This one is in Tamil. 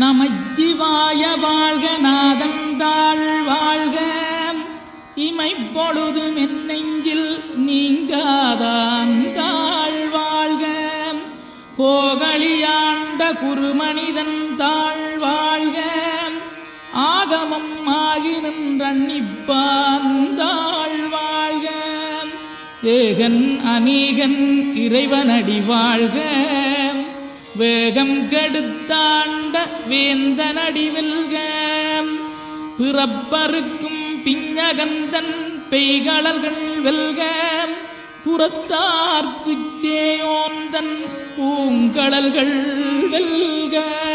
நமச்சிவாய வாழ்க நாதந்தாள் வாழ்க. இமைப்பொழுதும் என் நெஞ்சில் நீங்காதான் தாழ் வாழ்க. போகழியாண்ட குருமனிதன் தாழ் வாழ்க. ஆகமம் ஆகி நின்றன்னிப்பான் தாழ் வாழ்க. ஏகன் அநீகன் இறைவனடி வாழ்க. வேகம் கெடுத்தாண்ட வேந்த வெல்க. பிறப்பருக்கும் பிஞ்சகந்தன் பெய்களல்கள் வெல்க. புறத்தார்க்குச் சேயோந்தன் பூங்கடல்கள் வெல்க.